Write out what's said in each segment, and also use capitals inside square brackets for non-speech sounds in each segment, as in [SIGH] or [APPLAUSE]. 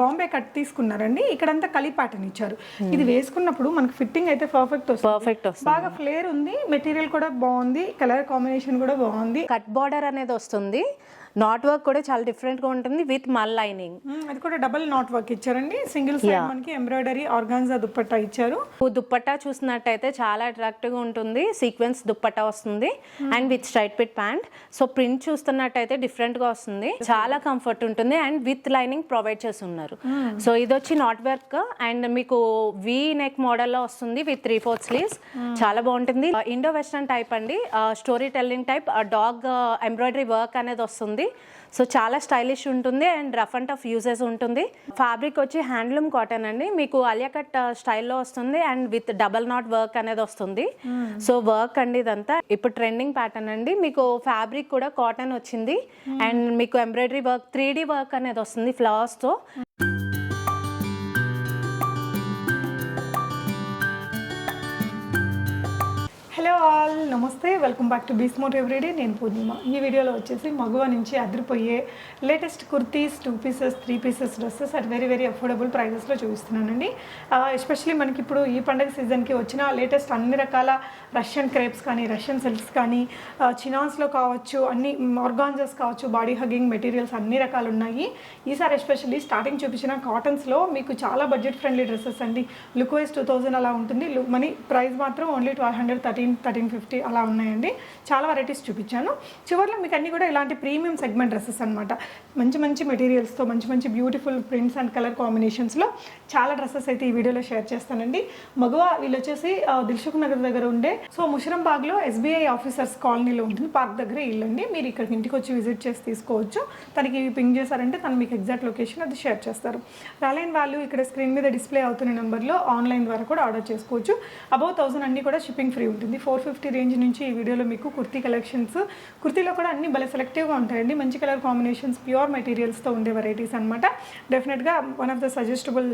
Bombay cut తీసుకున్నారండి. ఇక్కడంతా కలి ప్యాటర్న్ ఇచ్చారు. ఇది వేసుకున్నప్పుడు మనకి ఫిట్టింగ్ అయితే పర్ఫెక్ట్ వస్తుంది. పర్ఫెక్ట్ వస్తుంది. బాగా ఫ్లేర్ ఉంది. మెటీరియల్ కూడా బాగుంది. కలర్ కాంబినేషన్ కూడా బాగుంది. కట్ బార్డర్ అనేది వస్తుంది. నాట్ వర్క్ కూడా చాలా డిఫరెంట్గా ఉంటుంది విత్ మల్ లైనింగ్. అది కూడా డబుల్ నాట్ వర్క్ ఇచ్చారండి. సింగిల్ సైడ్ మనకి ఎంబ్రాయిడరీ ఆర్గాన్జా దుప్పట్టా ఇచ్చారు. దుప్పట్టా చూసినట్టయితే చాలా అట్రాక్టివ్గా ఉంటుంది. సీక్వెన్స్ దుప్పట్టా వస్తుంది. And with straight fit pant so print చూస్తున్నట్టయితే డిఫరెంట్గా వస్తుంది. చాలా కంఫర్ట్ ఉంటుంది. అండ్ విత్ లైనింగ్ ప్రొవైడ్ చేసి ఉన్నారు సో ఇది వచ్చి నాట్ వర్క్. అండ్ మీకు వి నెక్ మోడల్లో వస్తుంది విత్ త్రీ ఫోర్త్ స్లీవ్స్ చాలా బాగుంటుంది. ఇండో వెస్టర్న్ టైప్ అండి. Story telling type dog embroidery work అనేది వస్తుంది. సో చాలా స్టైలిష్ ఉంటుంది and rough and tough uses ఉంటుంది. ఫ్యాబ్రిక్ వచ్చి హ్యాండ్లూమ్ కాటన్ అండి. మీకు అలియా కట్ స్టైల్లో వస్తుంది and with double knot work అనేది వస్తుంది. సో వర్క్ అండి ఇదంతా. ఇప్పుడు ట్రెండింగ్ ప్యాటర్న్ అండి. మీకు ఫ్యాబ్రిక్ కూడా కాటన్ వచ్చింది. అండ్ మీకు ఎంబ్రాయిడరీ వర్క్ త్రీ వర్క్ అనేది వస్తుంది ఫ్లవర్స్తో ఆల్ నమస్తే వెల్కమ్ బ్యాక్ టు బీస్మోట్ ఎవ్రీడే నేను పూర్ణిమ. ఈ వీడియోలో వచ్చేసి మగువ నుంచి అదిరిపోయే latest kurtis two pieces three pieces dresses at very very affordable ప్రైజెస్లో చూపిస్తున్నానండి. ఎస్పెషలీ మనకి ఇప్పుడు ఈ పండగ సీజన్కి వచ్చిన లేటెస్ట్ అన్ని రకాల రష్యన్ క్రేప్స్ కానీ రష్యన్ సిల్క్స్ కానీ చినాన్స్లో కావచ్చు అన్ని ఆర్గాన్జస్ కావచ్చు బాడీ హగ్గింగ్ మెటీరియల్స్ అన్ని రకాలు ఉన్నాయి. ఈసారి ఎస్పెషల్లీ స్టార్టింగ్ చూపించిన కాటన్స్లో మీకు చాలా బడ్జెట్ ఫ్రెండ్లీ డ్రెస్సెస్ అండి. లుక్ వైజ్ టూ థౌజండ్ అలా ఉంటుంది. లు- మనీ ప్రైస్ మాత్రం only twelve hundred thirteen thirteen fifty అలా ఉన్నాయండి. చాలా వెరైటీస్ చూపించాను. చివరిలో మీకు అన్ని కూడా ఇలాంటి ప్రీమియం సెగ్మెంట్ డ్రెస్సెస్ అనమాట మంచి మంచి మెటీరియల్స్తో మంచి మంచి బ్యూటిఫుల్ ప్రింట్స్ అండ్ కలర్ కాంబినేషన్స్లో చాలా డ్రెస్సెస్ అయితే ఈ వీడియోలో షేర్ చేస్తానండి. మగవ వీళ్ళు వచ్చేసి దిల్సుఖ్ నగర్ దగ్గర ఉండే. సో ముషరంబాగ్లో ఎస్బీఐ ఆఫీసర్స్ కాలనీలో ఉంటుంది పార్క్ దగ్గర ఇల్లు అండి మీరు ఇక్కడికి ఇంటికి వచ్చి విజిట్ చేసి తీసుకోవచ్చు. తనకి పింగ్ చేశారంటే తను మీకు ఎగ్జాక్ట్ లొకేషన్ అది షేర్ చేస్తారు. రాలైన్ వాళ్ళు ఇక్కడ స్క్రీన్ మీద డిస్ప్లే అవుతున్న నెంబర్లో ఆన్లైన్ ద్వారా కూడా ఆర్డర్ చేసుకోవచ్చు. అబౌవ్ థౌసండ్ అన్ని కూడా షిప్పింగ్ ఫ్రీ ఉంటుంది. ఫోర్ ఫిఫ్టీ రేంజ్ నుంచి ఈ వీడియోలో మీకు కుర్తీ కలెక్షన్స్. కుర్తీలో కూడా అన్ని భలే సెలెక్టివ్గా ఉంటాయండి. మంచి కలర్ కాంబినేషన్స్ ప్యూర్ మెటీరియల్స్తో ఉండే వెరైటీస్ అనమాట డెఫినెట్గా one of the suggestable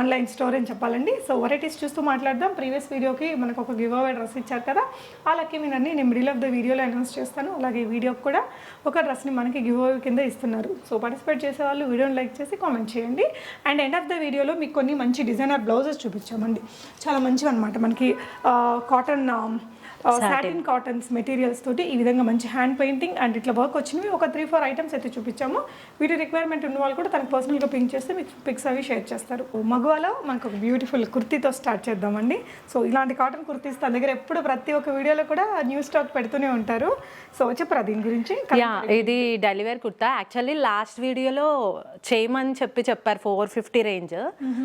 online store అని చెప్పాలండి. సో వెరైటీస్ చూస్తూ మాట్లాడదాం. ప్రీవియస్ వీడియోకి మనకు ఒక గివ్ అవే డ్రెస్ ఇచ్చారు కదా. ఆ లక్కీ వినర్ని నేను మిడిల్ ఆఫ్ ద వీడియోలో అనౌన్స్ చేస్తాను. అలాగే వీడియోకి కూడా ఒక డ్రెస్ని మనకి గివ్ అవే కింద ఇస్తున్నారు. సో పార్టిసిపేట్ చేసే వాళ్ళు వీడియోని లైక్ చేసి కామెంట్ చేయండి. అండ్ ఎండ్ ఆఫ్ ద వీడియోలో మీకు కొన్ని మంచి డిజైనర్ బ్లౌజెస్ చూపించామండి. చాలా మంచివి అనమాట మనకి uh, cotton satin cottons materials తోటి ఈ విధంగా మంచి హ్యాండ్ పెయింటింగ్ అండ్ ఇట్లా వర్క్ వచ్చినవి. ఒక త్రీ ఫోర్ ఐటమ్స్ అయితే చూపించాము. వీటి రిక్వైర్మెంట్ ఉన్న వాళ్ళు కూడా తనకు పర్సనల్గా పింక్ చేస్తే మీకు పిక్స్ అవి షేర్ చేస్తారు. మగవాలో మనకు ఒక బ్యూటిఫుల్ కుర్తీతో స్టార్ట్ చేద్దామండి. సో ఇలాంటి కాటన్ కుర్తీస్ తన దగ్గర ఎప్పుడు ప్రతి ఒక్క వీడియోలో కూడా న్యూ స్టాక్ పెడుతూనే ఉంటారు. సో చెప్పరా దీని గురించి? ఇది డెలివరీ కుర్తా. యాక్చువల్లీ లాస్ట్ వీడియోలో చేయమని చెప్పి చెప్పారు ఫోర్ ఫిఫ్టీ రేంజ్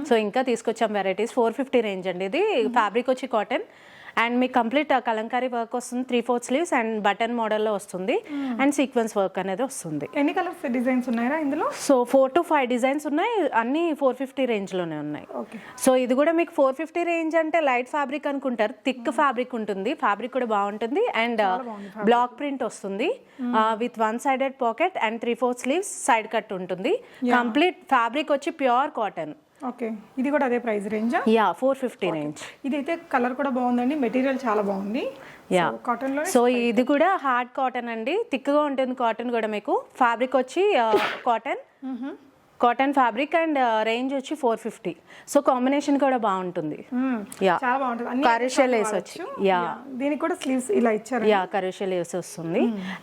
సో ఇంకా తీసుకొచ్చాం వెరైటీస్ ఫోర్ ఫిఫ్టీ రేంజ్ అండి ఇది. ఫ్యాబ్రిక్ వచ్చి కాటన్ అండ్ మీకు కంప్లీట్ కలంకారీ వర్క్ వస్తుంది three fourth sleeves and button మోడల్లో వస్తుంది. అండ్ సీక్వెన్స్ వర్క్ అనేది వస్తుంది. ఎన్ని కలర్స్ డిజైన్స్ ఉన్నాయా ఇందులో? So four to five designs ఉన్నాయి అన్ని ఫోర్ ఫిఫ్టీ రేంజ్లోనే ఉన్నాయి. ఓకే సో ఇది కూడా మీకు ఫోర్ ఫిఫ్టీ రేంజ్ అంటే లైట్ ఫ్యాబ్రిక్ అనుకుంటారు. థిక్ ఫ్యాబ్రిక్ ఉంటుంది ఫ్యాబ్రిక్ కూడా బాగుంటుంది అండ్ బ్లాక్ ప్రింట్ వస్తుంది. With one sided pocket and three four sleeves side cut ఉంటుంది. కంప్లీట్ ఫ్యాబ్రిక్ వచ్చి ప్యూర్ కాటన్ ఓకే. ఇది కూడా అదే price రేంజా? Yeah four fifty range. ఇదైతే కలర్ కూడా బాగుందండి మెటీరియల్ చాలా బాగుంది. యా. కాటన్లో సో ఇది కూడా హార్డ్ కాటన్ అండి. థిక్గా ఉంటుంది కాటన్ కూడా మీకు. ఫ్యాబ్రిక్ వచ్చి cotton cotton fabric and range వచ్చి ఫోర్ ఫిఫ్టీ సో కాంబినేషన్ కూడా బాగుంటుంది. యా. చాలా బాగుంటుంది. కరుషల్ లేస్ వచ్చి యా. దీనికి కూడా స్లీవ్స్ ఇలా ఇచ్చారు యా కరుషల్ లేస్ వస్తుంది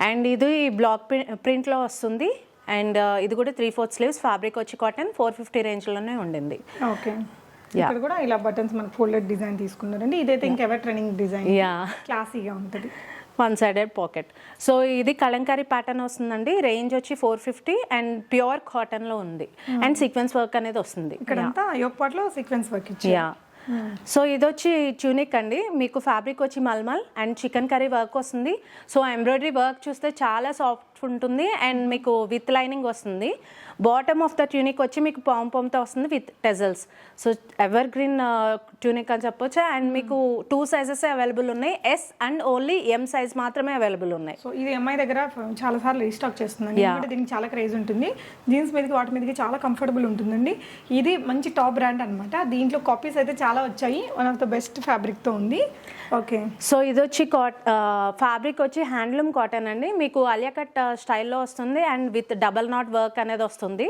అండ్ ఇది బ్లాక్ ప్రింట్లో వస్తుంది. అండ్ ఇది కూడా త్రీ ఫోర్త్ స్లీవ్స్ ఫ్యాబ్రిక్ వచ్చి కాటన్ ఫోర్ ఫిఫ్టీ రేంజ్లోనే ఉండింది. ఓకే. ఇక్కడ కూడా ఇలా బటన్స్ మనకి ఫోల్డెడ్ డిజైన్ తీసుకున్నారండి. ఇదైతే ఇంకెవర్ ట్రెండింగ్ డిజైన్ యా క్లాసీగా ఉంటుంది. వన్ సైడెడ్ పాకెట్ సో ఇది కలంకారీ ప్యాటర్న్ వస్తుందండి. రేంజ్ వచ్చి ఫోర్ ఫిఫ్టీ అండ్ ప్యూర్ కాటన్లో ఉంది. అండ్ సీక్వెన్స్ వర్క్ అనేది వస్తుంది. ఇక్కడంతా యోగపాట్లో సీక్వెన్స్ వర్క్ ఇచ్చారు. యా సో ఇది వచ్చి ట్యూనిక్ అండి. మీకు ఫ్యాబ్రిక్ వచ్చి mulmul and chikankari work వస్తుంది. సో ఎంబ్రాయిడరీ వర్క్ చూస్తే చాలా సాఫ్ట్ ఉంటుంది అండ్ మీకు విత్ లైనింగ్ వస్తుంది. బాటమ్ ఆఫ్ ద ట్యూనిక్ వచ్చి మీకు పామ్ పామ్తో వస్తుంది with tassels so evergreen tunic అని చెప్పొచ్చు? అండ్ మీకు టూ సైజెస్ అవైలబుల్ ఉన్నాయి. S and only M size మాత్రమే అవైలబుల్ ఉన్నాయి. సో ఇది ఎంఐ దగ్గర చాలా సార్లు రీస్టాక్ చేస్తుందండి. దీనికి చాలా క్రేజ్ ఉంటుంది. జీన్స్ మీదకి వాటి మీదకి చాలా కంఫర్టబుల్ ఉంటుందండి. ఇది మంచి టాప్ బ్రాండ్ అన్నమాట. దీంట్లో కాపీస్ అయితే చాలా వచ్చాయి. వన్ ఆఫ్ ద బెస్ట్ ఫ్యాబ్రిక్తో ఉంది. ఓకే సో ఇది వచ్చి కాట్ ఫ్యాబ్రిక్ వచ్చి హ్యాండ్లూమ్ కాటన్ అండి. మీకు అలియా కట్ స్టైల్లో వస్తుంది. And with double knot work అనేది వస్తుంది. వస్తుంది.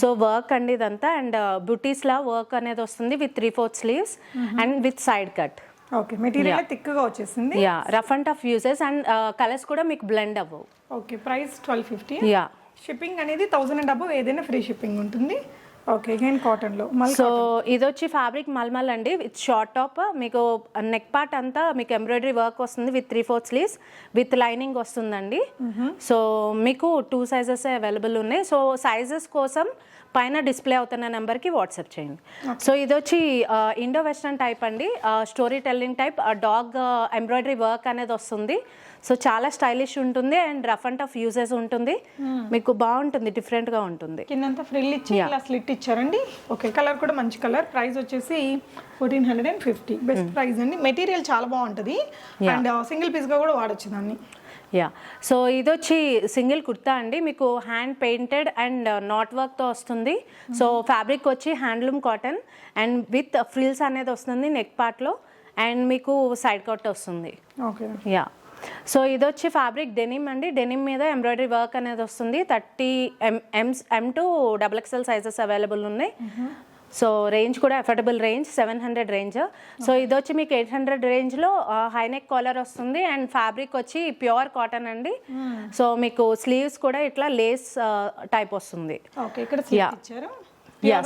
సో వర్క్ అండి ఇదంతా. అండ్ బుటీస్ లా వర్క్ అనేది వస్తుంది with three fourth sleeves and with side cut okay material థిక్గా వచ్చేసింది. Yeah rough and tough uses and colours కూడా మీకు బ్లెండ్ అవ్వవు. Okay price twelve fifty yeah shipping అనేది థౌసండ్ అండ్ అబవ్ ఏదైనా free shipping ఉంటుంది. ఓకే కాటన్లో సో ఇది వచ్చి ఫ్యాబ్రిక్ మల్మల్ అండి విత్ షార్ట్ టాప్ మీకు నెక్ పార్ట్ అంతా మీకు ఎంబ్రాయిడరీ వర్క్ వస్తుంది with three fourth sleeves with lining వస్తుందండి. సో మీకు టూ సైజెస్ అవైలబుల్ ఉన్నాయి. సో సైజెస్ కోసం పైన డిస్ప్లే అవుతున్న నెంబర్కి వాట్సాప్ చేయండి. సో ఇది వచ్చి ఇండో వెస్టర్న్ టైప్ అండి. Story telling type dog embroidery work అనేది వస్తుంది. సో చాలా స్టైలిష్ ఉంటుంది and rough and tough uses ఉంటుంది. మీకు బాగుంటుంది డిఫరెంట్గా ఉంటుంది. కిందంతా ఫ్రిల్ ఇచ్చి ఇలా స్లిట్ ఇచ్చారండి. ఓకే కలర్ కూడా మంచి కలర్ ప్రైస్ వచ్చేసి fourteen hundred and fifty best price అండి. మెటీరియల్ చాలా బాగుంటుంది. అండ్ సింగిల్ పీస్గా కూడా వాడచ్చు దాన్ని. యా సో ఇది వచ్చి సింగిల్ కుర్తా అండి. మీకు హ్యాండ్ పెయింటెడ్ అండ్ నాట్ వర్క్తో వస్తుంది. సో ఫ్యాబ్రిక్ వచ్చి handloom cotton and with frills అనేది వస్తుంది నెక్ పార్ట్లో అండ్ మీకు సైడ్ కట్ వస్తుంది. ఓకే యా సో ఇది వచ్చి ఫ్యాబ్రిక్ డెనిమ్ అండి. డెనిమ్ మీద ఎంబ్రాయిడరీ వర్క్ అనేది వస్తుంది. Thirty M M M to double XL sizes available ఉన్నాయి. సో రేంజ్ కూడా affordable range seven hundred range. So ఇది వచ్చి మీకు ఎయిట్ హండ్రెడ్ రేంజ్లో హైనెక్ కాలర్ వస్తుంది అండ్ ఫ్యాబ్రిక్ వచ్చి ప్యూర్ కాటన్ అండి. సో మీకు స్లీవ్స్ కూడా ఇట్లా లేస్ టైప్ వస్తుంది.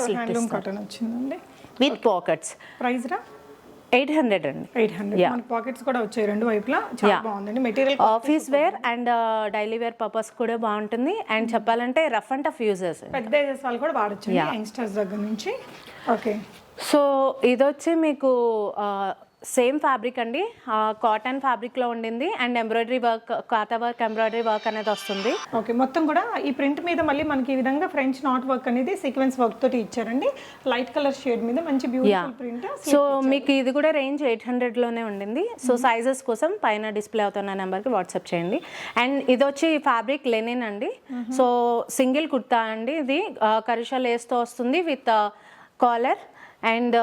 స్లిట్ కాటన్ వచ్చిందండి. విత్ పాకెట్స్ ప్రైస్ రా? ఎయిట్ హండ్రెడ్ అండి. ఎయిట్ హండ్రెడ్ పాకెట్స్ కూడా వచ్చాయి రెండు వైపులా. చాలా. బాగుందండి. Material office wear and daily wear purpose కూడా బాగుంటుంది. అండ్ చెప్పాలంటే రఫ్ అండ్ టఫ్ యూజెస్ పెద్ద ఏజెస్ వాళ్ళు కూడా వాడచ్చు. యంగ్స్టర్స్ దగ్గర నుంచి. ఓకే సో ఇది వచ్చి మీకు సేమ్ ఫ్యాబ్రిక్ అండి. కాటన్ ఫ్యాబ్రిక్లో ఉండింది. And embroidery work kantha work embroidery work అనేది వస్తుంది. ఓకే మొత్తం కూడా ఈ ప్రింట్ మీద మళ్ళీ మనకి ఈ విధంగా ఫ్రెంచ్ నాట్ వర్క్ అనేది సీక్వెన్స్ వర్క్ తోటి ఇచ్చారండి. లైట్ కలర్ షేడ్ మీద మంచి బ్యూటిఫుల్ ప్రింట్ సో మీకు ఇది కూడా రేంజ్ ఎయిట్ హండ్రెడ్లోనే ఉండింది. సో సైజెస్ కోసం పైన డిస్ప్లే అవుతున్న నెంబర్కి వాట్సాప్ చేయండి. అండ్ ఇది వచ్చి ఫ్యాబ్రిక్ లెనిన్ అండి. సో సింగిల్ కుర్తా అండి ఇది. కరిషా లేస్తో వస్తుంది విత్ కాలర్ అండ్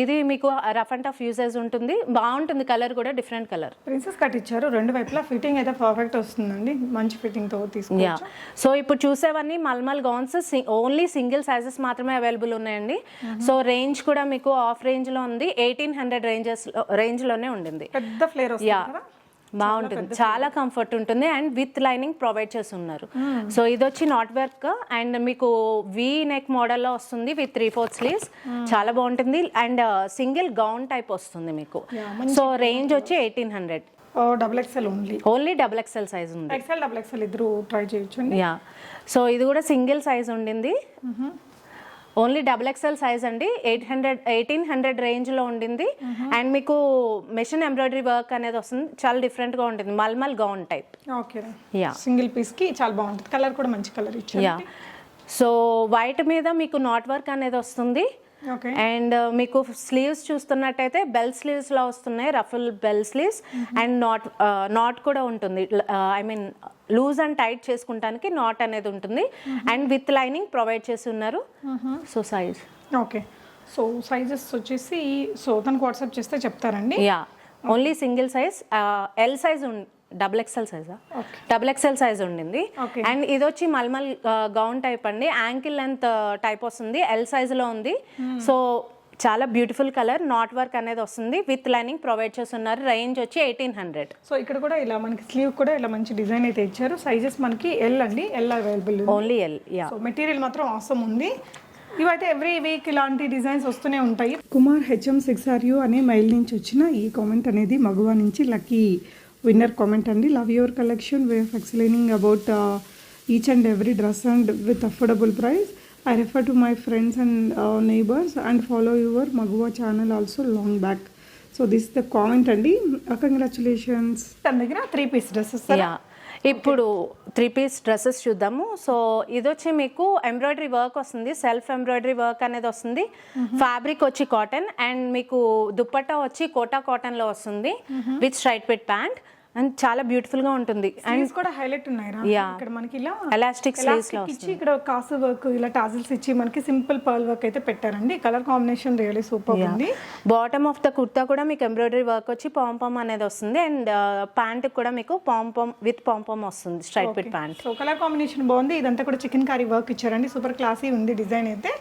ఇది మీకు రఫ్ అండ్ టఫ్ యూజెస్ ఉంటుంది. బాగుంటుంది కలర్ కూడా డిఫరెంట్ కలర్. ప్రిన్సెస్ కట్ ఇచ్చారు. రెండు వైపులా ఫిట్టింగ్ అయితే పర్ఫెక్ట్ వస్తుందండి. మంచి ఫిట్టింగ్తో యా. తీసుకోవచ్చు సో ఇప్పుడు చూసేవన్నీ mulmul gowns only single sizes మాత్రమే అవైలబుల్ ఉన్నాయండి. సో రేంజ్ కూడా మీకు ఆఫ్ రేంజ్లో ఉంది. ఎయిటీన్ హండ్రెడ్ రేంజెస్ రేంజ్లోనే ఉండింది. పెద్ద ఫ్లేర్ యా. బాగుంటుంది. చాలా కంఫర్ట్ ఉంటుంది అండ్ విత్ లైనింగ్ ప్రొవైడ్ చేసి ఉన్నారు సో ఇది వచ్చి నాట్ వర్క్ అండ్ మీకు వి నెక్ మోడల్లో వస్తుంది విత్ త్రీ ఫోర్త్ స్లీవ్స్ చాలా బాగుంటుంది అండ్ సింగిల్ గౌన్ టైప్ వస్తుంది మీకు. సో రేంజ్ వచ్చి eighteen hundred double XL only only double XL size ఉంది. ఎక్స్ఎల్ డబుల్ ఎక్స్ఎల్ ఇద్దరు ట్రై చేయొచ్చు యా సో ఇది కూడా సింగిల్ సైజ్ ఉండింది. ఓన్లీ డబుల్ ఎక్స్ఎల్ సైజ్ అండి. ఎయిట్ హండ్రెడ్ ఎయిటీన్ హండ్రెడ్ రేంజ్లో ఉండింది. అండ్ మీకు మెషిన్ ఎంబ్రాయిడరీ వర్క్ అనేది వస్తుంది. చాలా డిఫరెంట్గా ఉంటుంది. Mulmul gown type. Okay. Yeah. Single పీస్కి చాలా బాగుంటుంది. కలర్ కూడా మంచి కలర్ ఇచ్చారు. యా. సో వైట్ మీద మీకు నాట్ వర్క్ అనేది వస్తుంది. అండ్ మీకు స్లీవ్స్ చూస్తున్నట్టయితే బెల్ స్లీవ్స్లో వస్తున్నాయి. Ruffle bell sleeves. And knot knot కూడా ఉంటుంది. I mean loose and tight చేసుకుంటానికి knot అనేది ఉంటుంది. అండ్ విత్ లైనింగ్ ప్రొవైడ్ చేసి ఉన్నారు. So size. Okay. So sizes వచ్చేసి సో తనకు వాట్సాప్ చేస్తే చెప్తారండి? Yeah. Only single size L size double XL సైజా? Double XL size ఉండింది. అండ్ ఇది వచ్చి మల్మల్ గౌన్ టైప్ అండి. యాంకిల్ లెంత్ టైప్ వస్తుంది ఎల్ సైజ్లో ఉంది సో చాలా బ్యూటిఫుల్ కలర్ నాట్ వర్క్ అనేది వస్తుంది. విత్ లైనింగ్ ప్రొవైడ్ చేస్తున్నారు. రేంజ్ వచ్చి ఎయిటీన్ హండ్రెడ్. సో ఇక్కడ కూడా ఇలా మనకి స్లీవ్ కూడా ఇలా మంచి డిజైన్ అయితే ఇచ్చారు. సైజెస్ మనకి ఎల్ అండి. L available only L yeah material మాత్రం అవసరం ఉంది. ఇవైతే ఎవ్రీ వీక్ ఇలాంటి డిజైన్స్ వస్తూనే ఉంటాయి. Kumar HM six R U అనే మెయిల్ నుంచి వచ్చిన ఈ కామెంట్ అనేది మగువా నుంచి లక్కీ విన్నర్ కామెంట్ అండి. Love your collection way of explaining about each and every dress and with affordable price I refer to my friends and neighbours and follow your Maguva channel also long back so this the comment అండి. Congratulations తన దగ్గర three piece dresses yeah ఇప్పుడు three piece dresses చూద్దాము. So ఇది వచ్చి మీకు embroidery work వస్తుంది. Self embroidery work అనేది వస్తుంది. ఫ్యాబ్రిక్ వచ్చి కాటన్ అండ్ మీకు దుప్పట్టా వచ్చి కోటా కాటన్లో వస్తుంది. With straight fit pant and చాలా బ్యూటిఫుల్గా ఉంటుంది అండ్ కూడా హైలైట్ ఉన్నాయి. ఇక్కడ మనకి ఇలా ఎలాస్టిక్ స్లీవ్స్లో ఇచ్చి ఇక్కడ కాసు వర్క్ ఇలా టాజిల్స్ ఇచ్చి మనకి సింపుల్ పర్ల్ వర్క్ అయితే పెట్టారండి. కలర్ కాంబినేషన్ రియలీ సూపర్ ఉంది. బాటమ్ ఆఫ్ ద కుర్తా కూడా మీకు ఎంబ్రాయిడరీ వర్క్ వచ్చి పాంపమ్ అనేది వస్తుంది. అండ్ ప్యాంట్ కూడా మీకు పాంపమ్ విత్ పాంపమ్ వస్తుంది straight fit pant so colour combination బాగుంది. ఇదంతా కూడా చికెన్ కర్రీ వర్క్ ఇచ్చారండి. సూపర్ క్లాసీ ఉంది డిజైన్ అయితే.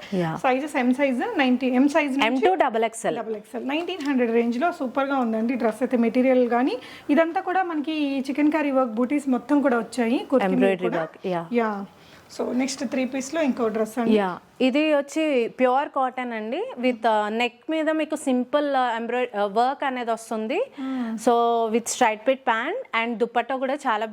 Sizes M size ninety M size M to double XL double XL nineteen hundred రేంజ్లో సూపర్గా ఉందండి డ్రెస్ అయితే మెటీరియల్ కానీ ఇదంతా కూడా మనకి చికెన్ కర్రీ వర్క్ బూటీస్ మొత్తం కూడా వచ్చాయి ఎంబ్రాయిడరీ కూడా. Work yeah so next three పీస్లో ఇంకో డ్రెస్ అండి. యా ఇది వచ్చి ప్యూర్ కాటన్ అండి. విత్ నెక్ మీద మీకు సింపుల్ ఎంబ్రాయిడ్ వర్క్ అనేది వస్తుంది. So with straight fit pant and dupatta కూడా చాలా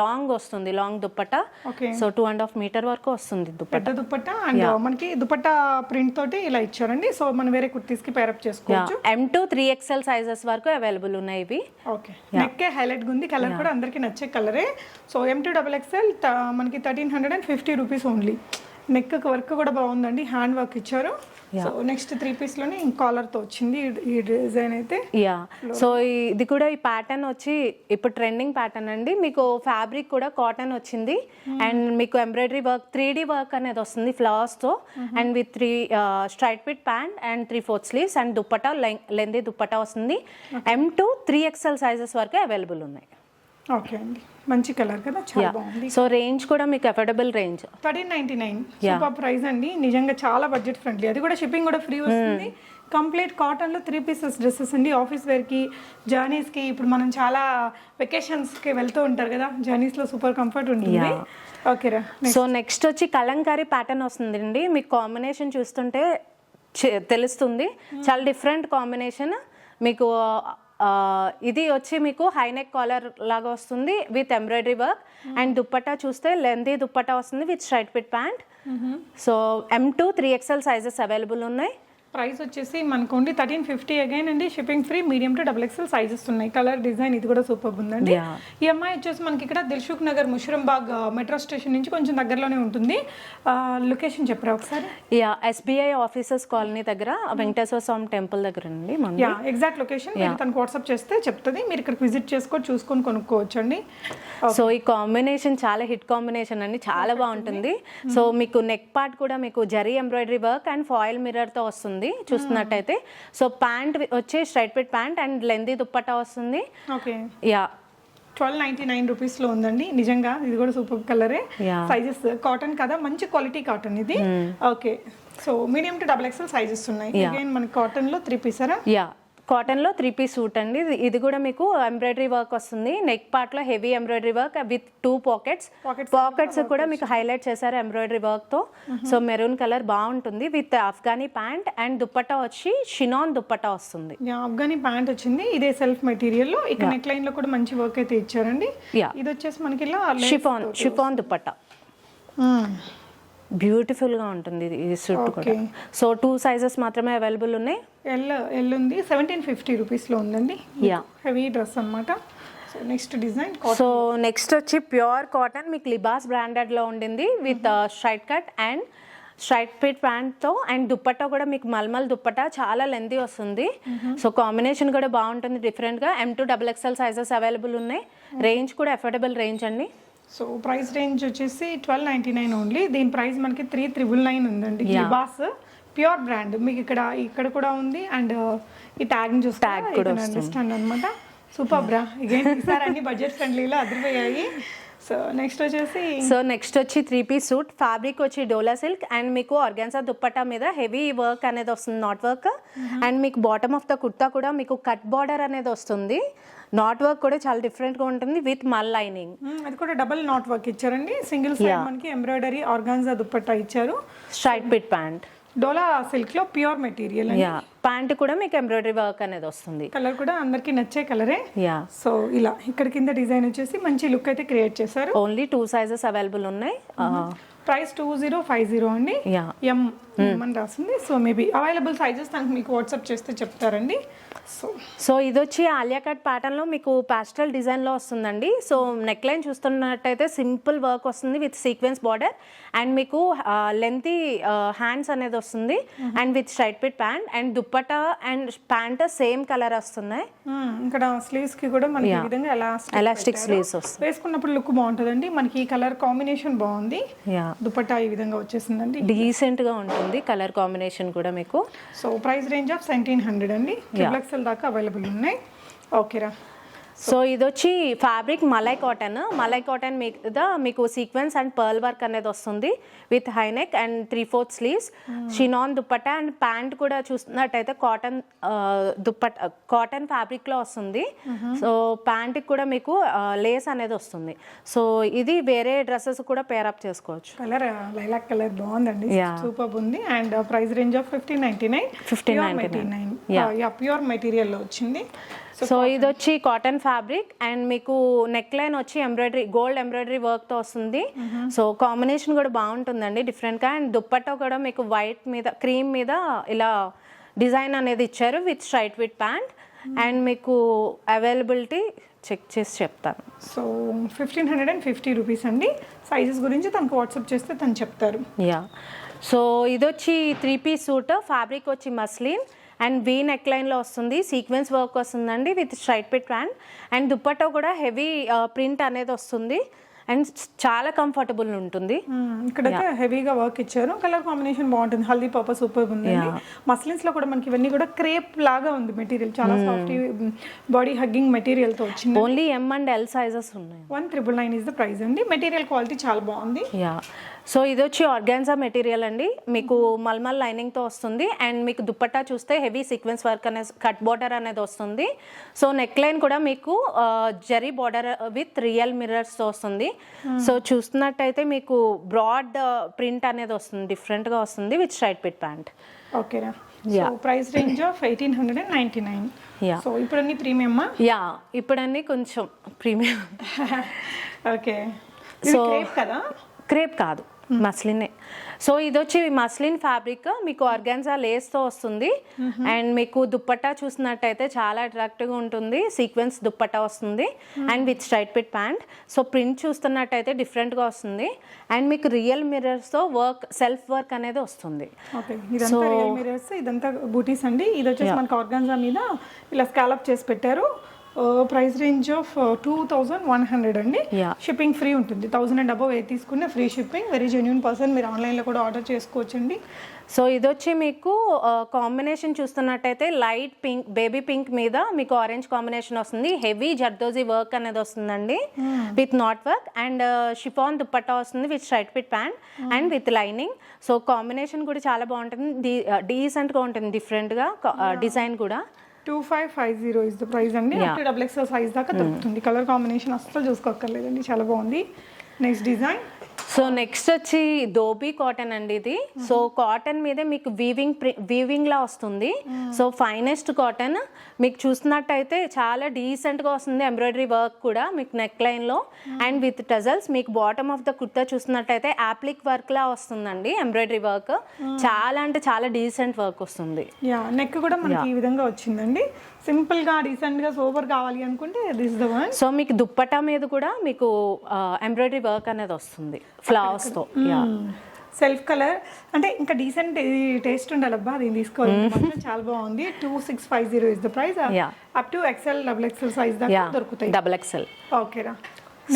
లాంగ్ వస్తుంది. Long dupatta. Okay so two and half metre వరకు వస్తుంది దుప్పట్టా. పెద్ద దుపట్టా అండ్ మనకి దుపట్టా ప్రింట్ తోటి ఇలా ఇచ్చారండి. సో మనం వేరే కుర్తీస్కి పేరప్ చేసుకోవచ్చు. M to three XL sizes వరకు అవైలబుల్ ఉన్నాయి ఇవి. ఓకే నెక్ హైలైట్ ఉంది కలర్ కూడా అందరికి నచ్చే కలరే so M to double XL మనకి thirteen hundred and fifty rupees only neck work కూడా బాగుందండి హ్యాండ్ వర్క్ ఇచ్చారు. సో నెక్స్ట్ త్రీ పీస్లోనే కాలర్తో వచ్చింది ఈ- డిజైన్ అయితే. యా సో ఇది కూడా ఈ ప్యాటర్న్ వచ్చి ఇప్పుడు ట్రెండింగ్ ప్యాటర్న్ అండి. మీకు ఫ్యాబ్రిక్ కూడా కాటన్ వచ్చింది. అండ్ మీకు embroidery work three D work అనేది వస్తుంది ఫ్లవర్స్తో. And with three straight fit pant and three fourth sleeves and dupatta lengthy dupatta వస్తుంది. M to three XL sizes వరకు అవైలబుల్ ఉన్నాయి. ఓకే అండి. మంచి కలర్ కదా? చాలా బాగుంది. సో రేంజ్ కూడా మీకు affordable range thirteen ninety nine. Super price అండి. నిజంగా చాలా బడ్జెట్ ఫ్రెండ్లీ అది కూడా షిప్పింగ్ కూడా ఫ్రీ వస్తుంది. కంప్లీట్ కాటన్లో త్రీ పీసెస్ డ్రెస్సెస్ అండి. ఆఫీస్ వేర్కి జర్నీస్కి ఇప్పుడు మనం చాలా వెకేషన్స్కి వెళ్తూ ఉంటారు కదా? జర్నీస్లో సూపర్ కంఫర్ట్ ఉంటుంది. ఓకేరా సో నెక్స్ట్ వచ్చి కలంకారీ ప్యాటర్న్ వస్తుందండి. మీకు కాంబినేషన్ చూస్తుంటే తెలుస్తుంది. చాలా డిఫరెంట్ కాంబినేషన్ మీకు ఇది వచ్చి మీకు హైనెక్ కాలర్ లాగా వస్తుంది with embroidery work and dupatta చూస్తే లెందీ దుప్పట్టా వస్తుంది with straight fit pant so M to three XL sizes available ఉన్నాయి. ప్రైస్ వచ్చేసి మనకు ఓన్లీ థర్టీన్ ఫిఫ్టీ అగైన్ అండి. Shipping free medium to double XL sizes ఉన్నాయి. Colour design ఇది కూడా super ఉందండి. ఈ అమ్మాయి వచ్చేసి మనకి ఇక్కడ Dilsukhnagar Musarambagh metro station నుంచి కొంచెం దగ్గరలోనే ఉంటుంది. లొకేషన్ చెప్పరా ఒకసారి? యా ఎస్బీఐ ఆఫీసర్స్ కాలనీ దగ్గర వెంకటేశ్వర స్వామి టెంపుల్ దగ్గర అండి యా ఎగ్జాక్ట్ లొకేషన్ తనకు వాట్సాప్ చేస్తే చెప్తుంది. మీరు ఇక్కడికి విజిట్ చేసుకొని చూసుకొని కొనుక్కోవచ్చు అండి సో ఈ కాంబినేషన్ చాలా హిట్ కాంబినేషన్ అండి. చాలా బాగుంటుంది. సో మీకు నెక్ పార్ట్ కూడా మీకు zari embroidery work and foil మిర్రర్తో వస్తుంది చూస్తున్నట్టయితే. సో ప్యాంట్ వచ్చి straight fit pant and lengthy dupatta వస్తుంది. Okay. Yeah. Twelve ninety nine రూపీస్లో ఉందండి. నిజంగా ఇది కూడా సూపర్ కలరే. సైజెస్ కాటన్ కదా మంచి క్వాలిటీ కాటన్ ఇది. Okay. So medium to double XL sizes ఉన్నాయి. అగైన్ మనకి కాటన్లో త్రీ పీసరా యా. కాటన్లో త్రీ పీస్ సూట్ అండి. ఇది- కూడా మీకు ఎంబ్రాయిడరీ వర్క్ వస్తుంది. నెక్ పార్ట్లో heavy embroidery work with two pockets pockets కూడా మీకు హైలైట్ చేశారు ఎంబ్రాయిడరీ వర్క్తో. సో మెరూన్ కలర్ బాగుంటుంది with Afghani pant and dupatta వచ్చి షినాన్ దుప్పట్టా వస్తుంది. ఆఫ్ఘనీ ప్యాంట్ వచ్చింది. ఇదే సెల్ఫ్ మెటీరియల్లో. ఇక్కడ నెక్ లైన్లో కూడా మంచి వర్క్ అయితే ఇచ్చారండి. ఇది వచ్చేసి మనకి ఇలా షిఫాన్ షిఫాన్ దుప్పట్టా మ్మ్. బ్యూటిఫుల్గా ఉంటుంది ఇది ఈ సూట్ కూడా. సో టూ సైజెస్ మాత్రమే అవైలబుల్ ఉన్నాయి? ఎల్ ఎల్ ఉంది. సెవెంటీన్ ఫిఫ్టీ రూపీస్లో ఉందండి. యా. హెవీ డ్రెస్ అన్నమాట. So next design so next వచ్చి ప్యూర్ కాటన్. మీకు లిబాస్ బ్రాండెడ్లో ఉండింది with straight cut and straight fit ప్యాంట్తో. And dupatta కూడా మీకు మల్మల్ దుప్పట్టా. చాలా లెంతీ వస్తుంది. సో కాంబినేషన్ కూడా బాగుంటుంది డిఫరెంట్గా. M to double XL sizes available ఉన్నాయి. రేంజ్ కూడా అఫోర్డబుల్ రేంజ్ అండి. సో ప్రైస్ రేంజ్ వచ్చేసి ట్వెల్వ్ నైంటీ నైన్ ఓన్లీ దీని ప్రైస్ మనకి త్రీ త్రిబుల్ నైన్ ఉందండి. లిబాస్ ప్యూర్ బ్రాండ్ మీకు ఇక్కడ ఇక్కడ కూడా ఉంది. అండ్ ఈ ట్యాగ్ కూడా అండర్స్టాండ్ అనమాట సూపర్ బ్రా ఇగైన్ ఈసారి అన్ని బడ్జెట్ ఫ్రెండ్లీలో అదిరిపోయాయి. సో నెక్స్ట్ వచ్చేసి సో నెక్స్ట్ వచ్చి త్రీ పీస్ సూట్ ఫ్యాబ్రిక్ వచ్చి డోలా సిల్క్ అండ్ మీకు ఆర్గాన్సా దుప్పట్టా మీద హెవీ వర్క్ అనేది వస్తుంది. నాట్ వర్క్ అండ్ మీకు బాటమ్ ఆఫ్ ద కుర్తా కూడా మీకు కట్ బార్డర్ అనేది వస్తుంది. నాట్ వర్క్ కూడా చాలా డిఫరెంట్గా ఉంటుంది విత్ మల్ లైనింగ్. అది కూడా డబుల్ నాట్ వర్క్ ఇచ్చారండి. సింగిల్ సైడ్ మనకి ఎంబ్రాయిడరీ ఆర్గాన్జా దుప్పట్టా ఇచ్చారు. స్ట్రైట్ పిట్ ప్యాంట్ డోలా సిల్క్లో ప్యూర్ మెటీరియల్ యా ప్యాంట్ కూడా మీకు ఎంబ్రాయిడరీ వర్క్ అనేది వస్తుంది. కలర్ కూడా అందరికి నచ్చే కలరే. యా సో ఇలా ఇక్కడ కింద డిజైన్ వచ్చేసి మంచి లుక్ అయితే క్రియేట్ చేశారు. ఓన్లీ టూ సైజెస్ అవైలబుల్ ఉన్నాయి. Price two zero five zero అండి. ఎం అని రాసింది? సో మేబీ అవైలబుల్ సైజెస్ తనకు మీకు వాట్సాప్ చేస్తే చెప్తారండి. సో సో ఇది వచ్చి ఆలియా కట్ ప్యాటర్న్లో మీకు పాస్టల్ డిజైన్లో వస్తుందండి. సో నెక్ లైన్ చూస్తున్నట్టయితే సింపుల్ వర్క్ వస్తుంది విత్ సీక్వెన్స్ బార్డర్ అండ్ మీకు లెంతీ హ్యాండ్స్ అనేది వస్తుంది. And with straight fit pant and dupatta and pant same colour వస్తున్నాయి. మ్మ్. ఇక్కడ స్లీవ్స్కి కూడా మనకి ఈ. విధంగా ఎలాస్టిక్ ఎలాస్టిక్ స్లీవ్స్ వస్తుంది. వేసుకున్నప్పుడు లుక్ బాగుంటుందండి. మనకి ఈ కలర్ కాంబినేషన్ బాగుంది. యా దుపట్టా ఈ విధంగా వచ్చేసిందండి. డీసెంట్గా ఉంటుంది కలర్ కాంబినేషన్ కూడా మీకు. So price range of seventeen hundred అండి. ఎక్స్ఎల్ దాకా అవైలబుల్ ఉన్నాయి. ఓకేరా సో ఇది వచ్చి fabric malai cotton malai cotton మీద మీకు సీక్వెన్స్ అండ్ పర్ల్ వర్క్ అనేది వస్తుంది with high neck and three fourth sleeves chiffon dupatta and pant కూడా చూస్తున్నట్టయితే కాటన్ దుప్పట్ కాటన్ ఫ్యాబ్రిక్లో వస్తుంది. సో ప్యాంట్కి కూడా మీకు లేస్ అనేది వస్తుంది. సో ఇది వేరే డ్రెస్సెస్ కూడా పేరప్ చేసుకోవచ్చు. కలర్ లైలాక్ కలర్ బాగుందండి. సూపర్ ఉంది. And price range of fifteen ninety nine 1599. Yeah pure మెటీరియల్లో వచ్చింది. సో ఇది వచ్చి కాటన్ ఫ్యాబ్రిక్ అండ్ మీకు నెక్ లైన్ వచ్చి ఎంబ్రాయిడరీ గోల్డ్ ఎంబ్రాయిడరీ వర్క్తో వస్తుంది. సో కాంబినేషన్ కూడా బాగుంటుందండి డిఫరెంట్గా అండ్ దుప్పట్టా కూడా మీకు వైట్ మీద క్రీమ్ మీద ఇలా డిజైన్ అనేది ఇచ్చారు with straight with pant and మీకు అవైలబిలిటీ చెక్ చేసి చెప్తాను. So fifteen hundred and fifty rupees అండి. సైజెస్ గురించి తనకు వాట్సాప్ చేస్తే తను చెప్తారు. యా సో ఇది వచ్చి త్రీ పీస్ సూట్ ఫ్యాబ్రిక్ వచ్చి మస్లిన్ అండ్ వీ నెక్ లైన్లో వస్తుంది. సీక్వెన్స్ వర్క్ వస్తుందండి with straight fit pant and dupatta కూడా హెవీ ప్రింట్ అనేది వస్తుంది. అండ్ చాలా కంఫర్టబుల్ ఉంటుంది. మ్మ్. ఇక్కడైతే హెవీగా వర్క్ ఇచ్చారు. కలర్ కాంబినేషన్ బాగుంటుంది. హల్దీ పర్పస్ సూపర్ ఉంది మస్లిన్స్లో కూడా మనకి ఇవన్నీ కూడా క్రేప్ లాగా ఉంది మెటీరియల్ చాలా సాఫ్ట్ బాడీ హగ్గింగ్ మెటీరియల్తో వచ్చింది. Only M and L sizes ఉన్నాయి. One triple nine is the price అండి. మెటీరియల్ క్వాలిటీ చాలా బాగుంది. యా సో ఇది వచ్చి ఆర్గాన్జా మెటీరియల్ అండి. మీకు మల్మల్ లైనింగ్తో వస్తుంది. అండ్ మీకు దుప్పట్టా చూస్తే హెవీ సీక్వెన్స్ వర్క్ అనేది కట్ బార్డర్ అనేది వస్తుంది. సో నెక్ లైన్ కూడా మీకు జరీ బార్డర్ విత్ రియల్ మిర్రర్స్తో వస్తుంది. సో చూస్తున్నట్టయితే మీకు బ్రాడ్ ప్రింట్ అనేది వస్తుంది. డిఫరెంట్గా వస్తుంది విత్ స్ట్రైట్ పిట్ ప్యాంట్ ఓకేనా price range of eighteen hundred and ninety nine. So ఇప్పుడు అన్ని ప్రీమియమ్మా యా ఇప్పుడన్నీ కొంచెం ప్రీమియం ఓకే సో కదా? క్రేప్ కాదు. మస్లినే. సో ఇది వచ్చి మస్లిన్ ఫ్యాబ్రిక్. మీకు ఆర్గాన్జా లేస్తో వస్తుంది. అండ్ మీకు దుప్పట్టా చూసినట్టయితే చాలా అట్రాక్టివ్గా ఉంటుంది. సీక్వెన్స్ దుప్పట్టా వస్తుంది. And with straight fit pant. So print చూస్తున్నట్టయితే డిఫరెంట్గా వస్తుంది. అండ్ మీకు రియల్ మిర్రర్స్తో వర్క్ సెల్ఫ్ వర్క్ అనేది వస్తుంది. రియల్ మిరర్స్ ఇదంతా బూటీస్ అండి. ఇది వచ్చేసి మనకి ఆర్గాన్జా మీద ఇలా స్కాలప్ చేసి పెట్టారు. Price range of two thousand one hundred అండి. షిప్పింగ్ ఫ్రీ ఉంటుంది. థౌసండ్ అండ్ అబవ్ ఏ తీసుకున్న free shipping very genuine person మీరు ఆన్లైన్లో కూడా ఆర్డర్ చేసుకోవచ్చండి. సో ఇది వచ్చి మీకు కాంబినేషన్ చూస్తున్నట్టయితే లైట్ పింక్ బేబీ పింక్ మీద మీకు ఆరెంజ్ కాంబినేషన్ వస్తుంది. హెవీ జర్దోజీ వర్క్ అనేది వస్తుందండి. With knot work and chiffon dupatta వస్తుంది with straight fit pant and with lining so combination కూడా చాలా బాగుంటుంది. డీసెంట్గా ఉంటుంది డిఫరెంట్గా డిజైన్ కూడా. Two five five zero is the price అండి. డబుల్ ఎక్స్ఎల్ సైజ్ దాకా దొరుకుతుంది. కలర్ కాంబినేషన్ అస్సలు చూసుకోక్కర్లేదండి. చాలా బాగుంది. నెక్స్ట్ డిజైన్ సో నెక్స్ట్ వచ్చి దోబీ కాటన్ అండి ఇది. సో కాటన్ మీదే మీకు వీవింగ్ వీవింగ్ లా వస్తుంది. సో ఫైనెస్ట్ కాటన్ మీకు చూసినట్టయితే చాలా డీసెంట్గా వస్తుంది ఎంబ్రాయిడరీ వర్క్ కూడా మీకు నెక్ లైన్లో అండ్ విత్ టజల్స్ మీకు బాటమ్ ఆఫ్ ద కుర్తా చూసినట్టయితే యాప్లిక్ వర్క్ లా వస్తుందండి ఎంబ్రాయిడరీ వర్క్ చాలా అంటే చాలా డీసెంట్ వర్క్ వస్తుంది. నెక్ కూడా మనకి ఈ విధంగా వచ్చిందండి. సింపుల్గా డీసెంట్గా సూపర్ కావాలి అనుకుంటే దిస్ ద వన్ సో మీకు దుప్పట్టా మీద కూడా మీకు ఎంబ్రాయిడరీ వర్క్ అనేది వస్తుంది. ఫ్లవర్స్తో యా సెల్ఫ్ కలర్ అంటే ఇంకా డీసెంట్ టేస్ట్ ఉండాలబ్బా అది తీసుకోవాలి మాత్రం చాలా బాగుంది. Two six five zero is the price. Up to XL double XL size దాకా దొరుకుతాయి. డబల్ ఎక్సెల్ ఓకేరా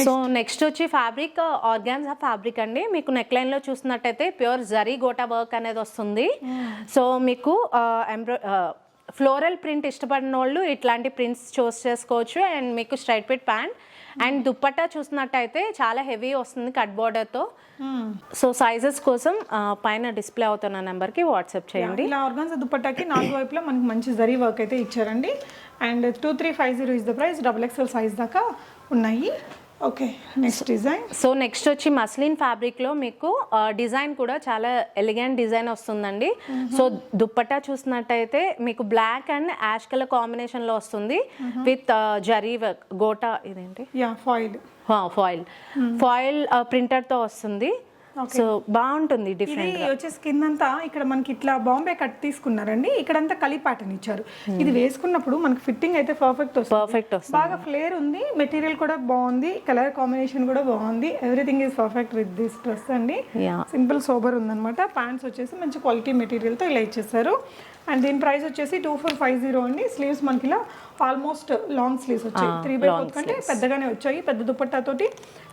సో నెక్స్ట్ వచ్చి ఫ్యాబ్రిక్ ఆర్గాన్జా ఫ్యాబ్రిక్ అండి. మీకు నెక్ లైన్లో చూసినట్టయితే ప్యూర్ జరీ గోటా వర్క్ అనేది వస్తుంది. సో మీకు ఎంబ్రో ఫ్లోరల్ ప్రింట్ ఇష్టపడిన వాళ్ళు ఇట్లాంటి ప్రింట్స్ చూస్ చేసుకోవచ్చు. అండ్ మీకు straight fit pant. And dupatta చూసినట్టయితే చాలా హెవీ వస్తుంది కట్ బార్డర్తో సో సైజెస్ కోసం పైన డిస్ప్లే అవుతున్న నెంబర్కి వాట్సాప్ చేయండి. ఇలా ఆర్గాన్స్ దుపట్టాకి నాలుగు వైపులా మనకి మంచి జరీ వర్క్ అయితే ఇచ్చారండి. And two three five zero is the price double XL size దాకా ఉన్నాయి. Okay next design so next వచ్చి మస్లిన్ ఫ్యాబ్రిక్లో మీకు డిజైన్ కూడా చాలా ఎలిగెంట్ డిజైన్ వస్తుందండి. సో దుప్పట్టా చూసినట్టయితే మీకు బ్లాక్ అండ్ యాష్ కలర్ కాంబినేషన్లో వస్తుంది. విత్ జరీ వర్క్ గోటా ఇదేంటి? యా ఫాయిల్ ఫాయిల్ ఫాయిల్ ప్రింటర్తో వస్తుంది. సో బాగుంటుంది డిఫరెంట్ వచ్చేసి కిందంతా ఇక్కడ మనకి ఇట్లా బాంబే కట్ తీసుకున్నారండి. ఇక్కడంతా కలి ప్యాటర్న్ ఇచ్చారు ఇది వేసుకున్నప్పుడు మనకి ఫిట్టింగ్ అయితే పర్ఫెక్ట్ వస్తుంది. పర్ఫెక్ట్ వస్తుంది. బాగా ఫ్లేర్ ఉంది. మెటీరియల్ కూడా బాగుంది. కలర్ కాంబినేషన్ కూడా బాగుంది. Everything is perfect with this dress అండి. సింపుల్ సోబర్ ఉందన్నమాట. ప్యాంట్స్ వచ్చేసి మంచి క్వాలిటీ మెటీరియల్తో ఇలా ఇచ్చేసారు. అండ్ దీని ప్రైస్ వచ్చేసి టూ ఫోర్ ఫైవ్ జీరో అండి. స్లీవ్స్ మనకి ఇలా ఆల్మోస్ట్ లాంగ్ స్లీవ్స్ వచ్చాయి. త్రీ బై ఫోర్ కంటే పెద్దగానే వచ్చాయి. పెద్ద దుపట్టాతోటి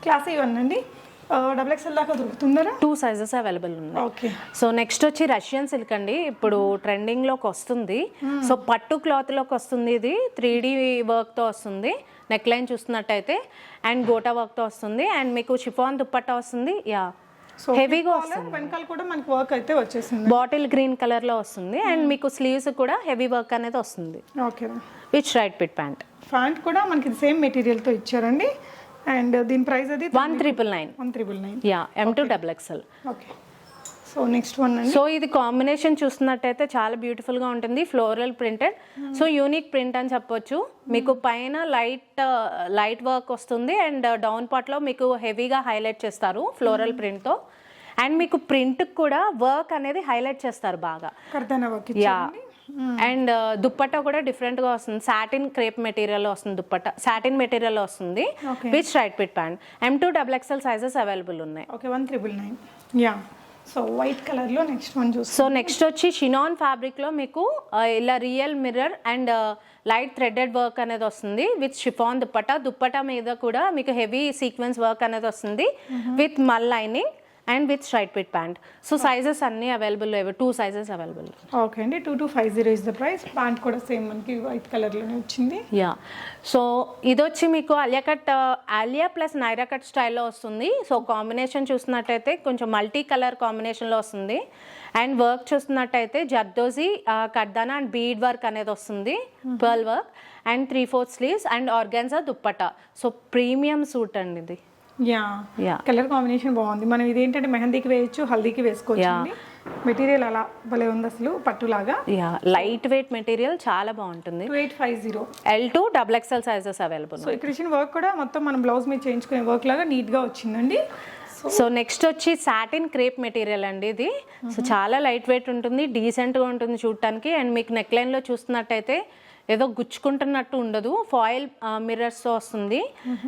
క్లాసీ వన్ అండి. డబుల్ ఎక్స్ఎల్ దాకా దొరుకుతుందరా టూ సైజెస్ అవైలబుల్ ఉన్నాయి. ఓకే సో నెక్స్ట్ వచ్చి రష్యన్ సిల్క్ అండి. ఇప్పుడు ట్రెండింగ్లోకి వస్తుంది. సో పట్టు క్లాత్లోకి వస్తుంది ఇది. త్రీ డి వర్క్తో వస్తుంది. నెక్ లైన్ చూస్తున్నట్టయితే. అండ్ గోటా వర్క్తో వస్తుంది. అండ్ మీకు షిఫాన్ దుప్పట్టా వస్తుంది. యా సో హెవీగా కాలర్ వెనకాల కూడా మనకి వర్క్ అయితే వచ్చేసింది. బాటిల్ గ్రీన్ కలర్లో వస్తుంది. అండ్ మీకు స్లీవ్స్ కూడా హెవీ వర్క్ అనేది వస్తుంది. Okay which right fit pant pant కూడా మనకి సేమ్ మెటీరియల్తో ఇచ్చారండి. అండ్ దీని ప్రైస్ అది one triple nine one triple nine yeah M two double XL okay so next one so ఇది కాంబినేషన్ చూస్తున్నట్టయితే చాలా బ్యూటిఫుల్గా ఉంటుంది floral printed so unique print అని చెప్పొచ్చు. మీకు పైన లైట్ లైట్ వర్క్ వస్తుంది అండ్ డౌన్ పార్ట్లో మీకు హెవీగా హైలైట్ చేస్తారు ఫ్లోరల్ ప్రింట్తో. అండ్ మీకు ప్రింట్ కూడా వర్క్ అనేది హైలైట్ చేస్తారు బాగా. యా అండ్ దుప్పట్టా కూడా డిఫరెంట్గా వస్తుంది. సాటిన్ క్రేప్ మెటీరియల్ వస్తుంది దుప్పట్టా సాటిన్ మెటీరియల్ వస్తుంది. With straight fit pant M to double XL sizes available ఉన్నాయి. Okay one triple nine yeah so white కలర్లో నెక్స్ట్ వన్ చూస్తాం సో నెక్స్ట్ వచ్చి షినాన్ ఫ్యాబ్రిక్లో మీకు ఇలా real mirror and light threaded work అనేది వస్తుంది విత్ షిఫాన్ దుప్పటా. దుప్పటా మీద కూడా మీకు హెవీ సీక్వెన్స్ వర్క్ అనేది వస్తుంది with mul lining and with straight fit pant. So sizes అన్ని అవైలబుల్ లేవు. టూ సైజెస్ అవైలబుల్ ఓకే అండి. Two two five zero is the price pant కూడా సేమ్ మనకి వైట్ కలర్లోనే వచ్చింది. యా సో ఇది వచ్చి మీకు Alia cut Alia plus Naira cut స్టైల్లో వస్తుంది. సో కాంబినేషన్ చూసినట్టయితే కొంచెం మల్టీ కలర్ కాంబినేషన్లో వస్తుంది. అండ్ వర్క్ చూస్తున్నట్టయితే జర్దోజీ కడ్దానా అండ్ బీడ్ వర్క్ అనేది వస్తుంది. Pearl work and three fourth sleeves and organza dupatta so premium suit అండి ఇది. యా యా కలర్ కాంబినేషన్ బాగుంది. మనం ఇదేంటంటే మెహందీకి వేయచ్చు హల్దీకి వేసుకోవచ్చు మెటీరియల్ అలా భలే ఉంది అసలు పట్టులాగా. యా లైట్ వెయిట్ మెటీరియల్ చాలా బాగుంటుంది. Two eight five zero L to double XL sizes available so ఇక్కడ ఇచ్చిన వర్క్ కూడా మొత్తం మనం బ్లౌజ్ మీద చేయించుకునే వర్క్ లాగా నీట్గా వచ్చిందండి. సో సో నెక్స్ట్ వచ్చి సాటిన్ క్రేప్ మెటీరియల్ అండి ఇది. సో చాలా లైట్ వెయిట్ ఉంటుంది డీసెంట్గా ఉంటుంది చూడటానికి. అండ్ మీకు నెక్ లైన్లో చూస్తున్నట్టయితే ఏదో గుచ్చుకుంటున్నట్టు ఉండదు. ఫాయిల్ మిర్రర్స్తో వస్తుంది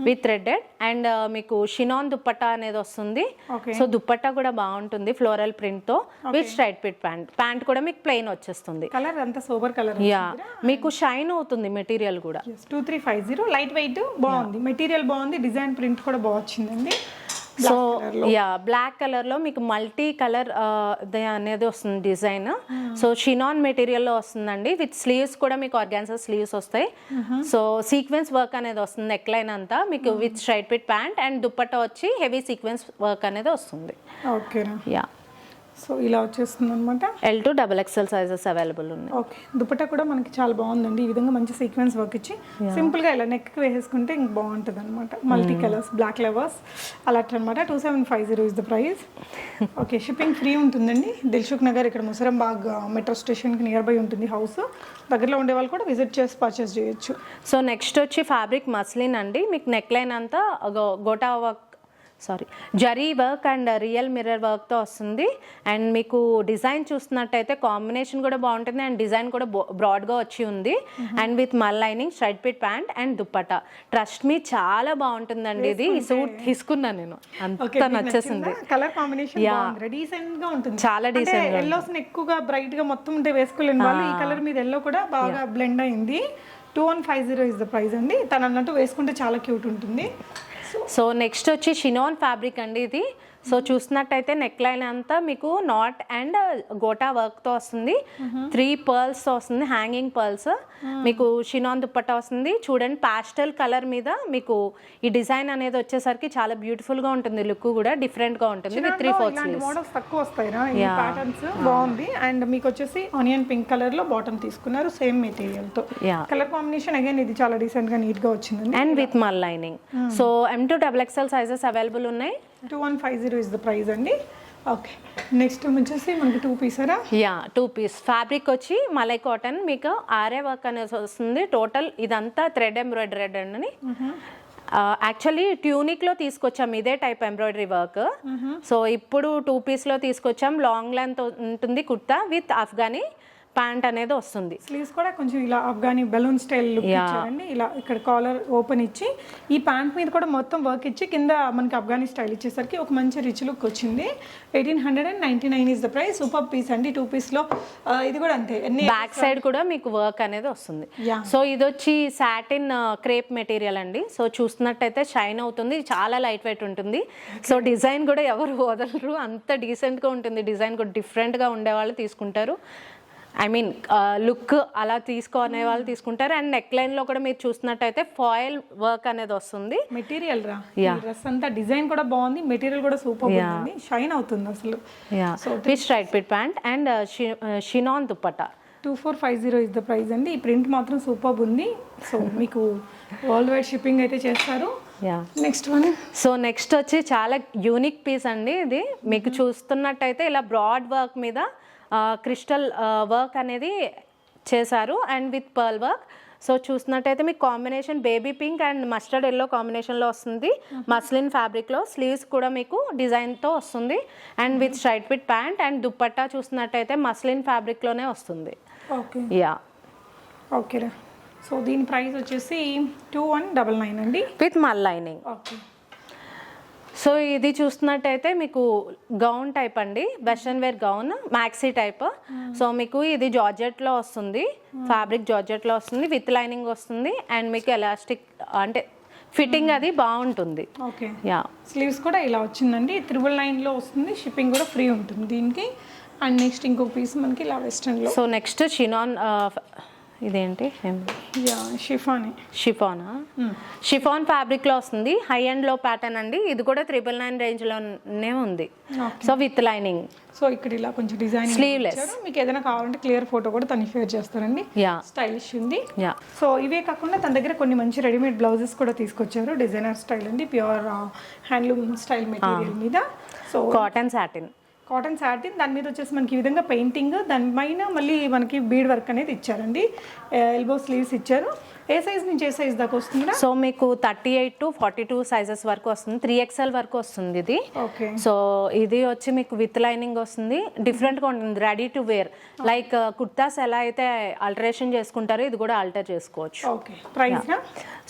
విత్ థ్రెడెడ్ అండ్ మీకు షినాన్ దుప్పట్టా అనేది వస్తుంది. సో దుప్పట్టా కూడా బాగుంటుంది floral ప్రింట్తో with straight fit pant. Pant కూడా మీకు ప్లెయిన్ వచ్చేస్తుంది. కలర్ అంతా సూపర్ కలర్ యా. మీకు షైన్ అవుతుంది మెటీరియల్ కూడా. Two three five zero light weight బాగుంది. మెటీరియల్ బాగుంది. డిజైన్ ప్రింట్ కూడా బాగా వచ్చిందండి. సో యా బ్లాక్ కలర్లో మీకు మల్టీ కలర్ అనేది వస్తుంది డిజైన్. సో షినాన్ మెటీరియల్లో వస్తుందండి. విత్ స్లీవ్స్ కూడా మీకు ఆర్గాన్సా స్లీవ్స్ వస్తాయి. సో సీక్వెన్స్ వర్క్ అనేది వస్తుంది నెక్ లైన్ అంతా. మీకు with straight fit pant and dupatta వచ్చి హెవీ సీక్వెన్స్ వర్క్ అనేది వస్తుంది. ఓకేనా? యా సో ఇలా వచ్చేస్తుంది అనమాట L to double XL sizes available ఉన్నాయి. ఓకే దుపట్టా కూడా మనకి చాలా బాగుందండి. ఈ విధంగా మంచి సీక్వెన్స్ వర్క్ ఇచ్చి సింపుల్గా ఇలా నెక్ వేసేసుకుంటే ఇంక బాగుంటుంది అనమాట మల్టీ కలర్స్ బ్లాక్ లెవర్స్ అలా అనమాట two seven five zero is the price okay shipping free ఉంటుందండి. దిల్సుఖ్ నగర్ ఇక్కడ ముసరంబాగ్ మెట్రో స్టేషన్కి నియర్ బై ఉంటుంది హౌస్ దగ్గరలో ఉండే వాళ్ళు కూడా విజిట్ చేసి పర్చేస్ చేయొచ్చు. సో నెక్స్ట్ వచ్చి ఫ్యాబ్రిక్ మస్లిన్ అండి. మీకు నెక్ లైన్ అంతా go- gota work sorry zari work and real mirror వర్క్తో వస్తుంది. అండ్ మీకు డిజైన్ చూస్తున్నట్టయితే కాంబినేషన్ కూడా బాగుంటుంది అండ్ డిజైన్ కూడా బ్రాడ్గా వచ్చి ఉంది. And with mul lining straight fit pant and dupatta trust me చాలా బాగుంటుందండి ఇది. ఈ సూట్ తీసుకున్నాను నేను. అంత నచ్చేసింది. కలర్ కాంబినేషన్ డీసెంట్గా ఉంటుంది. చాలా అంటే ఎల్లోస్ ఎక్కువగా బ్రైట్గా మొత్తం ఉంటే వేసుకోలేని వాళ్ళు ఈ కలర్ మీద ఎల్లో కూడా బాగా బ్లెండ్ అయింది. Two one five zero is the price అండి. తను అన్నట్టు వేసుకుంటే చాలా క్యూట్ ఉంటుంది. సో నెక్స్ట్ వచ్చి షినాన్ ఫ్యాబ్రిక్ అండి ఇది. సో చూసినట్టయితే నెక్ లైన్ అంతా మీకు నాట్ అండ్ గోటా వర్క్తో వస్తుంది. త్రీ పర్ల్స్తో వస్తుంది హ్యాంగింగ్ పర్ల్స్ మీకు షినాన్ దుప్పట్టా వస్తుంది. చూడండి పాస్టల్ కలర్ మీద మీకు ఈ డిజైన్ అనేది వచ్చేసరికి చాలా బ్యూటిఫుల్గా ఉంటుంది. లుక్ కూడా డిఫరెంట్గా ఉంటుంది విత్ త్రీ ఫోర్ మోడల్స్ తక్కువ ప్యాటర్న్స్ బాగుంది. అండ్ మీకు వచ్చేసి ఆనియన్ పింక్ కలర్లో బాటమ్ తీసుకున్నారు. సేమ్ మెటీరియల్తో. కలర్ కాంబినేషన్ అగైన్ ఇది చాలా డీసెంట్గా నీట్గా వచ్చిందండి. And with mul lining so M to double XL sizes available ఉన్నాయి. Two one five zero is the price అండి. ఓకే నెక్స్ట్ వచ్చేసి మనకి టూ పీసరా యా టూ పీస్ ఫ్యాబ్రిక్ వచ్చి మలై కాటన్ మీకు ఆరే వర్క్ అనేది వస్తుంది. టోటల్ ఇదంతా థ్రెడ్ ఎంబ్రాయిడరీ అని యాక్చువల్లీ ట్యూనిక్లో తీసుకొచ్చాం ఇదే టైప్ ఎంబ్రాయిడరీ వర్క్ సో ఇప్పుడు టూ పీస్లో తీసుకొచ్చాం లాంగ్ లెంత్ ఉంటుంది కుర్తా విత్ అఫ్ఘానీ ప్యాంట్ అనేది వస్తుంది. స్లీవ్స్ కూడా కొంచెం ఇలా ఆఫ్ఘనీ బెలూన్ స్టైల్ లుక్. ఇచ్చారండి. ఇలా ఇక్కడ కాలర్ ఓపెన్ ఇచ్చి ఈ ప్యాంట్ మీద కూడా మొత్తం వర్క్ ఇచ్చి కింద మనకి ఆఫ్ఘనీ స్టైల్ ఇచ్చేసరికి ఒక మంచి రిచ్ లుక్ వచ్చింది. Eighteen hundred and ninety nine is the price super piece అండి టూ పీస్లో ఇది కూడా అంతే. బ్యాక్ సైడ్ కూడా మీకు వర్క్ అనేది వస్తుంది. సో ఇది వచ్చి సాటిన్ క్రేప్ మెటీరియల్ అండి. సో చూస్తున్నట్టయితే షైన్ అవుతుంది. చాలా లైట్ వెయిట్ ఉంటుంది. సో డిజైన్ కూడా ఎవరు వదలరు. అంత డీసెంట్గా ఉంటుంది. డిజైన్ కూడా డిఫరెంట్గా ఉండే వాళ్ళు తీసుకుంటారు. ఐ మీన్ లుక్ అలా తీసుకునే వాళ్ళు తీసుకుంటారు. అండ్ నెక్ లైన్లో కూడా మీరు చూస్తున్నట్టయితే ఫాయిల్ వర్క్ అనేది వస్తుంది. మెటీరియల్ రా. డ్రెస్ అంతా డిజైన్ కూడా బాగుంది మెటీరియల్ కూడా సూపర్. ఉంది షైన్ అవుతుంది అసలు. Yeah with straight fit pant and chiffon dupatta? Two four five zero is the price అండి. ఈ ప్రింట్ మాత్రం సూపర్ ఉంది. సో [LAUGHS] మీకు వరల్డ్ వైడ్ షిప్పింగ్ అయితే చేస్తారు. నెక్స్ట్ వన్ సో నెక్స్ట్ వచ్చి చాలా యూనిక్ పీస్ అండి ఇది. మీకు చూస్తున్నట్టయితే ఇలా బ్రాడ్ వర్క్ మీద క్రిస్టల్ వర్క్ అనేది చేశారు. And with pearl work so చూసినట్టయితే మీకు combination baby pink and mustard yellow కాంబినేషన్లో వస్తుంది. మస్లిన్ ఫ్యాబ్రిక్లో స్లీవ్స్ కూడా మీకు డిజైన్తో వస్తుంది. And with straight fit pant and dupatta చూసినట్టయితే మస్లిన్ ఫ్యాబ్రిక్లోనే వస్తుంది. ఓకే యా ఓకేరా సో దీని ప్రైస్ వచ్చేసి టూ వన్ డబల్ నైన్ అండి. With mul lining. Okay. So ఇది చూస్తున్నట్టయితే మీకు గౌన్ టైప్ అండి. Western wear gown maxi type. So మీకు ఇది జార్జెట్లో వస్తుంది. ఫ్యాబ్రిక్ జార్జెట్లో వస్తుంది. విత్ లైనింగ్ వస్తుంది. అండ్ మీకు ఎలాస్టిక్ అంటే ఫిట్టింగ్ అది బాగుంటుంది. ఓకే. యా. స్లీవ్స్ కూడా ఇలా వచ్చిందండి. త్రిబుల్ నైన్లో వస్తుంది. షిప్పింగ్ కూడా ఫ్రీ ఉంటుంది దీనికి. అండ్ నెక్స్ట్ ఇంకొక పీస్ మనకి ఇలా వెస్ట్రన్లో. సో నెక్స్ట్ షినాన్ ఇదేంటి? యా షిఫానే. షిఫానా? షిఫాన్ ఫ్యాబ్రిక్లో వస్తుంది. హై అండ్లో ప్యాటర్న్ అండి. ఇది కూడా త్రిబుల్ నైన్ రేంజ్లోనే ఉంది. సో విత్ లైనింగ్ సో ఇక్కడ ఇలా కొంచెం డిజైన్ Sleeveless. మీకు ఏదైనా కావాలంటే క్లియర్ ఫోటో కూడా తను షేర్ చేస్తారండి. యా. స్టైలిష్ ఉంది. యా. సో ఇవే కాకుండా తన దగ్గర కొన్ని మంచి రెడీమేడ్ బ్లౌజెస్ కూడా తీసుకొచ్చారు. డిజైనర్ స్టైల్ అండి. ప్యూర్ హ్యాండ్లూమ్ స్టైల్ మెటీరియల్ మీద. So cotton satin cotton satin దాని మీద వచ్చేసి మనకి ఈ విధంగా పెయింటింగ్ దాని పైన మళ్ళీ మనకి బీడ్ వర్క్ అనేది ఇచ్చారండి. ఎల్బో స్లీవ్స్ ఇచ్చారు. ఏ సైజ్ నుంచి ఏ సైజ్ దాకా వస్తుందా సో మీకు thirty eight to forty two sizes వరకు వస్తుంది. త్రీ ఎక్స్ఎల్ వరకు వస్తుంది ఇది. ఓకే. సో ఇది వచ్చి మీకు విత్ లైనింగ్ వస్తుంది. డిఫరెంట్గా ఉంటుంది ready to wear. Like kurtas ఎలా అయితే ఆల్టరేషన్ చేసుకుంటారో ఇది కూడా ఆల్టర్ చేసుకోవచ్చు. ఓకే. ప్రైస్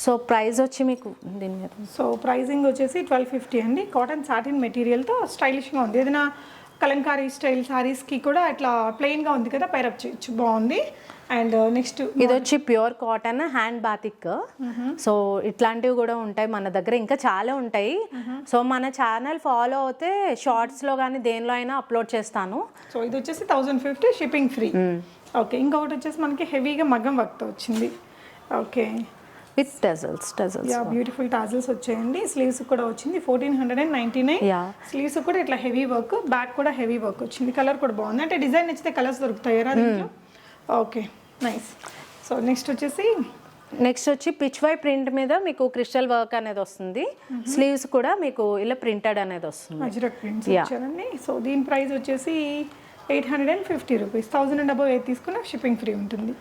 సో ప్రైస్ వచ్చి మీకు దీని మీద. సో ప్రైజింగ్ వచ్చేసి ట్వెల్వ్ ఫిఫ్టీ అండి. కాటన్ సాటిన్ మెటీరియల్తో స్టైలిష్గా ఉంది. ఏదైనా కలంకారీ స్టైల్ సారీస్కి కూడా ఇట్లా ప్లెయిన్గా ఉంది కదా పైరప్ చేయొచ్చు. బాగుంది. అండ్ నెక్స్ట్ ఇది వచ్చి pure cotton hand batik so ఇట్లాంటివి కూడా ఉంటాయి మన దగ్గర. ఇంకా చాలా ఉంటాయి. సో మన ఛానల్ ఫాలో అవుతే షార్ట్స్లో కానీ దేనిలో అయినా అప్లోడ్ చేస్తాను. సో ఇది వచ్చేసి thousand fifty shipping free okay ఇంకొకటి వచ్చేసి మనకి హెవీగా మగ్గం వర్క్తో వచ్చింది. Okay with tassels tassels yeah beautiful tassels వచ్చాయండి. స్లీవ్స్ కూడా వచ్చింది fourteen hundred and ninety nine yeah sleeves కూడా ఇట్లా హెవీ వర్క్ బ్యాక్ కూడా హెవీ వర్క్ వచ్చింది. కలర్ కూడా బాగుంది. అంటే డిజైన్ నచ్చితే కలర్స్ దొరుకుతాయా దీంట్లో? ఓకే నైస్ సో నెక్స్ట్ వచ్చేసి నెక్స్ట్ వచ్చి పిచ్ వై ప్రింట్ మీద మీకు క్రిస్టల్ వర్క్ అనేది వస్తుంది. స్లీవ్స్ కూడా మీకు ఇలా ప్రింటెడ్ అనేది వస్తుంది. అజ్రక్ ప్రింట్స్ సో దీని ప్రైస్ వచ్చేసి eight hundred and fifty rupees thousand and above ఏది తీసుకున్నా షిప్పింగ్ ఫ్రీ ఉంటుంది.